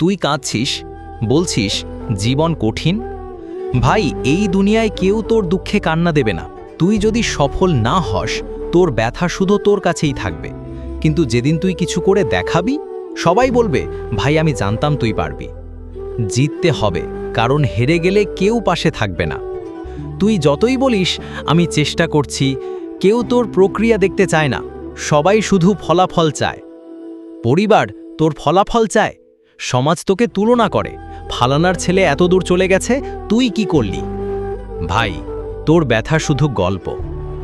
তুই কাঁদছিস, বলছিস জীবন কঠিন? ভাই, এই দুনিয়ায় কেউ তোর দুঃখে কান্না দেবে না। তুই যদি সফল না হস, তোর ব্যথা শুধু তোর কাছেই থাকবে। কিন্তু যেদিন তুই কিছু করে দেখাবি, সবাই বলবে, ভাই, আমি জানতাম তুই পারবি। জিততে হবে, কারণ হেরে গেলে কেউ পাশে থাকবে না। তুই যতই বলিস, আমি চেষ্টা করছি, কেউ তোর প্রক্রিয়া দেখতে চায় না, সবাই শুধু ফলাফল চায়। পরিবার তোর ফলাফল চায়। সমাজ তোকে তুলনা করে। ফালানার ছেলে এত দূর চলে গেছে, তুই কি করলি? ভাই, তোর ব্যথা শুধু গল্প।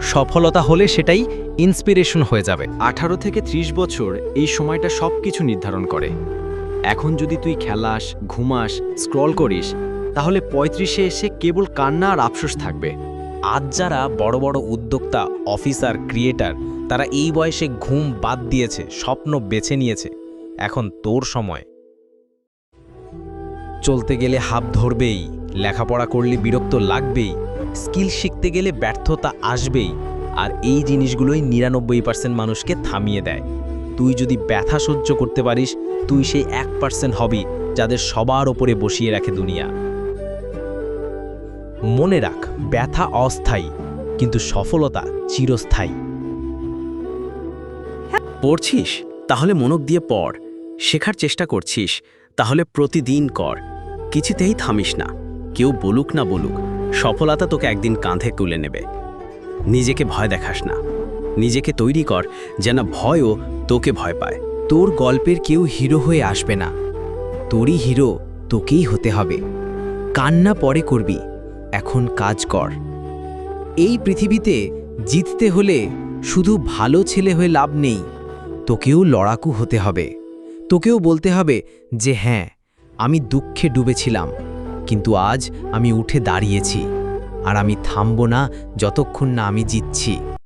সফলতা হলে সেটাই ইন্সপিরেশন হয়ে যাবে। আঠারো থেকে ৩০ বছর এই সময়টা সব কিছু নির্ধারণ করে। এখন যদি তুই খেলাস, ঘুমাস স্ক্রল করিস, তাহলে পঁয়ত্রিশে এসে কেবল কান্না আর আফসোস থাকবে। আজ যারা বড় বড় উদ্যোক্তা অফিসার ক্রিয়েটার তারা এই বয়সে ঘুম বাদ দিয়েছে, স্বপ্ন বেছে নিয়েছে। এখন তোর সময়। চলতে গেলে হাব ধরবেই, লেখাপড়া করলে বিরক্ত লাগবেই, স্কিল শিখতে গেলে ব্যর্থতা আসবেই, আর এই জিনিসগুলোই নিরানব্বই পার্সেন্ট মানুষকে থামিয়ে দেয়। তুই যদি ব্যথা সহ্য করতে পারিস, তুই সেই এক পার্সেন্ট হবি যাদের সবার ওপরে বসিয়ে রাখে দুনিয়া। মনে রাখ, ব্যথা অস্থায়ী, কিন্তু সফলতা চিরস্থায়ী। পড়ছিস? তাহলে মনোক দিয়ে পড়, শেখার চেষ্টা করছিস, তাহলে প্রতিদিন কর। কিছুতেই থামিস না। কেউ বলুক না বলুক, সফলতা তোকে একদিন কাঁধে তুলে নেবে। নিজেকে ভয় দেখাস না। নিজেকে তৈরি কর যেন ভয়ও তোকে ভয় পায়। তোর গল্পের কেউ হিরো হয়ে আসবে না। তোরই হিরো তোকেই হতে হবে। কান্না পরে করবি, এখন কাজ কর। এই পৃথিবীতে জিততে হলে শুধু ভালো ছেলে হয়ে লাভ নেই, তোকেও লড়াকু হতে হবে। তোকেও বলতে হবে যে হ্যাঁ আমি দুঃখে ডুবেছিলাম, কিন্তু আজ আমি উঠে দাঁড়িয়েছি, আর আমি থামব না যতক্ষণ না আমি জিতছি।